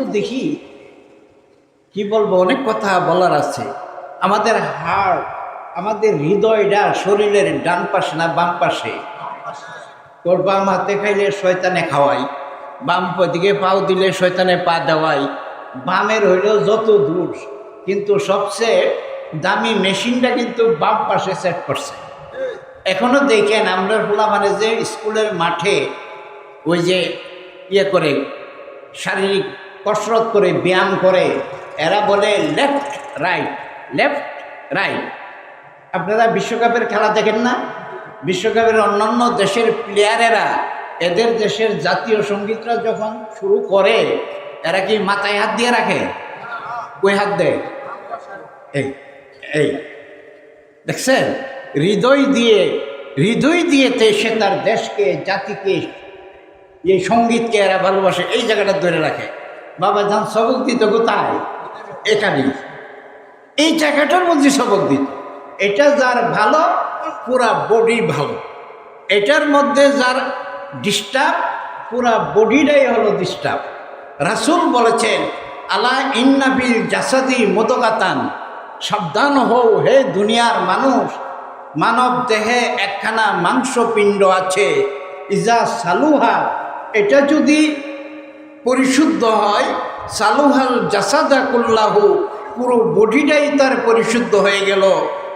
তো দেখি। কি বলব, অনেক কথা বলার আছে। আমাদের হাড় আমাদের হৃদয়টা শরীরের ডান পাশে না বাম পাশে? তোর বাম হাতে খাইলে শয়তানে খাওয়াই, বাম দিকে পাও দিলে শয়তানে পা দেওয়াই। বামের হইলেও যত দূর, কিন্তু সবচেয়ে দামি মেশিনটা কিন্তু বাম পাশে সেট করছে। এখনও দেখেন আমরা বলা মানে যে স্কুলের মাঠে ওই যে ইয়ে করে শারীরিক কসরত করে, ব্যায়াম করে। এরা বলে লেফট রাইট লেফট রাইট আপনারা বিশ্বকাপের খেলা দেখেন না? বিশ্বকাপের অন্যান্য দেশের প্লেয়ারেরা এদের দেশের জাতীয় সঙ্গীতরা যখন শুরু করে, এরা কি মাথায় হাত দিয়ে রাখে? কই হাত দেয়? এই এই। দেখছেন? হৃদয় দিয়ে, হৃদয় দিয়েতে সে তার দেশকে, জাতিকে, এই সঙ্গীতকে এরা ভালোবাসে। এই জায়গাটা ধরে রাখে। বাবা যান সবক দিত কোথায়? এখানেই এই জায়গাটার মধ্যে সবক দিত। এটা যার ভালো, পুরা বডি ভালো। এটার মধ্যে যার ডিস্টার্ব পুরা বডিটাই হলো ডিস্টার্ব রাসুল বলেছেন, আলা ইন্নাবিল জাসাদি মতকাতান সাবধান হও, হে দুনিয়ার মানুষ। মানব দেহে একখানা মাংসপিণ্ড আছে। ইজা সালুহা, এটা যদি পরিশুদ্ধ হয়। সালুহাল জাসাদা কুল্লাহু, পুরো বডিটাই তার পরিশুদ্ধ হয়ে গেল।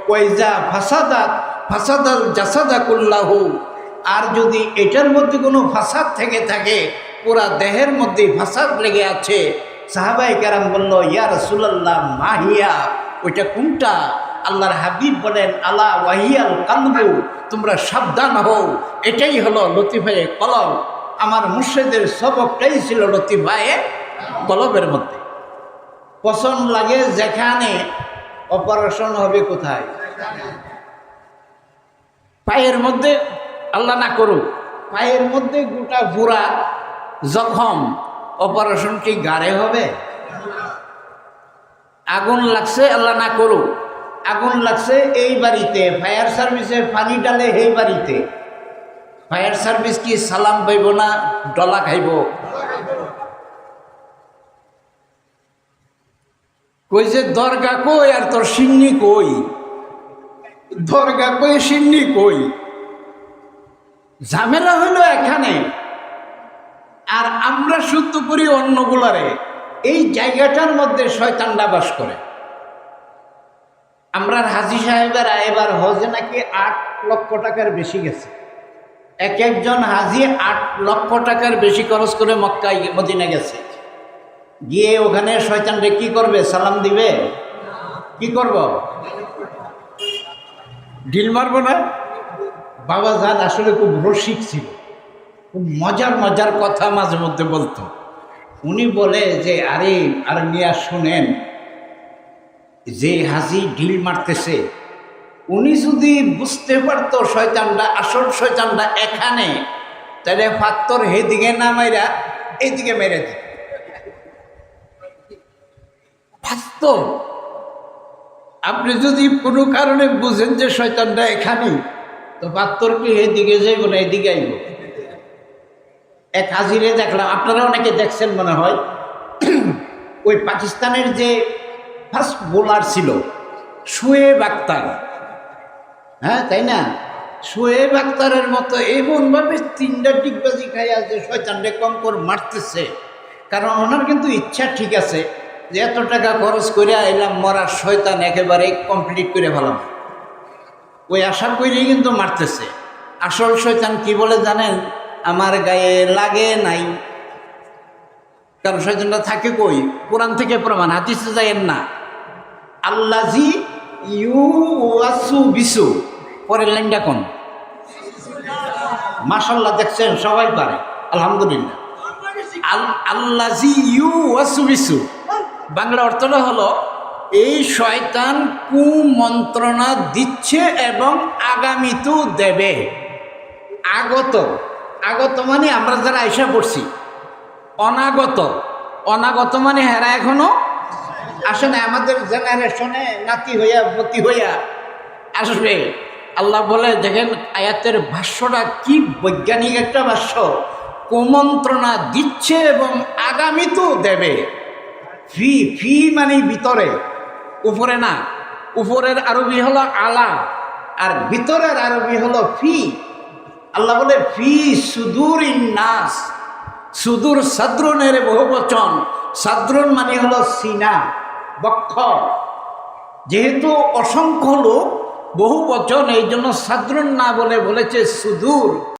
ওয়াইজা ফাসাদাত ফাসাদাল জাসাদা কুল্লাহু। আর যদি এটার মধ্যে কোনো ফাসাদ থেকে থাকে, পুরা দেহের মধ্যে ফাসাদ লেগে আছে। সাহাবাই কারাম বলল, ইয়া রসুল্লাহ মাহিয়া, ওইটা কোনটা? আল্লাহর হাবিব বলেন, আলা ওয়াহিয়াল কালবু, তোমরা সাবধান হও। এটাই হলো লতিফায়ে কলম। আমার মুর্শেদের সবকটাই ছিল লতিফায়ে কলবের মধ্যে। পছন্দ লাগে যেখানে অপারেশন হবে কোথায়। পায়ের মধ্যে আল্লাহ না করুক, পায়ের মধ্যে গোটা পুরা জখম অপারেশন কি গাড়ে হবে? আগুন লাগছে, আল্লাহ না করুক, আগুন লাগছে এই বাড়িতে, ফায়ার সার্ভিসে পানি ডালে এই বাড়িতে। ফায়ার সার্ভিস কি? সালাম পাইব না? ডলা খাইব। কই যে, দরগা কই আর তোর সিন্নি কই? দরগা কই, সিন্নি কই? ঝামেলা হইল এখানে। আর আমরা শুদ্ধ করি অন্যগুলারে। এই জায়গাটার মধ্যে শয়তানরা বাস করে। আমরা হাজি সাহেবেরা এবার হজে নাকি আট লক্ষ টাকার বেশি গেছে। এক একজন হাজি আট লক্ষ টাকার বেশি খরচ করে মক্কায় মদিনা গেছে। গিয়ে ওখানে শয়তানরে কি করবে? সালাম দিবে? কি করব? ডিল মারবো না? বাবা জান আসলে খুব রসিক ছিল। খুব মজার মজার কথা মাঝে মধ্যে বলতো। উনি বলে যে, আরে, আর মিয়া শুনেন, যে হাজি ঢিল মারতেছে উনি যদি বুঝতে পারতো শয়তানটা, আসল শয়তানটা এখানে, তাহলে ফাত্তর হেদিকে না মাইরা এইদিকে মেরে দিত। বাস্তব আপনি যদি কোনো কারণে বুঝেন যে শয়তানটা এখানেই তো পাত্তর কি এদিকে যাইব না এদিকে আইব? এক হাজিরে দেখলাম, আপনারা অনেকে দেখছেন মনে হয়, ওই পাকিস্তানের যে ফার্স্ট বোলার ছিল, শোয়েব আক্তার হ্যাঁ তাই না? শোয়েব আক্তারের মতো এমনভাবে তিনটা ডিগবাজি খাইয়া যে শয়তানরে কম করে মারতেছে। কারণ ওনার কিন্তু ইচ্ছা ঠিক আছে যে এত টাকা খরচ করে এলাম, মরার শয়তান একেবারে কমপ্লিট করে ফেলাম। ওই আশা করেই কিন্তু মারতেছে। আসল শয়তান কি বলে জানেন? আমার গায়ে লাগে নাই। কারণ শয়তানটা থাকে কই? কোরআন থেকে প্রমাণ হাতিসে যায়েন না। আল্লাজি ইউ ওয়াসু বিসু। পরের লাইনটা কোন? মাসাল্লাহ দেখছেন, সবাই পারে। আলহামদুলিল্লাহ। আল্লাজি ইউ ওয়াসু বিসু। বাংলা অর্থটা হলো, এই শয়তান কুমন্ত্রণা দিচ্ছে এবং আগামীতেও দেবে। আগত। আগত মানে আমরা যারা আইসা পড়ছি, অনাগত। অনাগত মানে হেরা এখনও আসে না আমাদের জেনারেশনে নাতি হইয়া, পতি হইয়া আসবে। আল্লাহ বলে, দেখেন আয়াতের ভাষ্যটা কি বৈজ্ঞানিক একটা ভাষ্য। কুমন্ত্রণা দিচ্ছে এবং আগামীতেও দেবে। ফি ফি মানে ভিতরে, উপরে না। উপরের আরবি হলো আলা, আর ভিতরের আরবি হলো ফি। আল্লাহ বলে, ফি সুদূর নাস। সুদূর সাদ্রনের বহু বচন সাদ্রন মানে হলো সিনা। বক্ষ। যেহেতু অসংখ্য লোক বহু বচন এই জন্য সাদ্রন না বলে বলেছে সুদূর।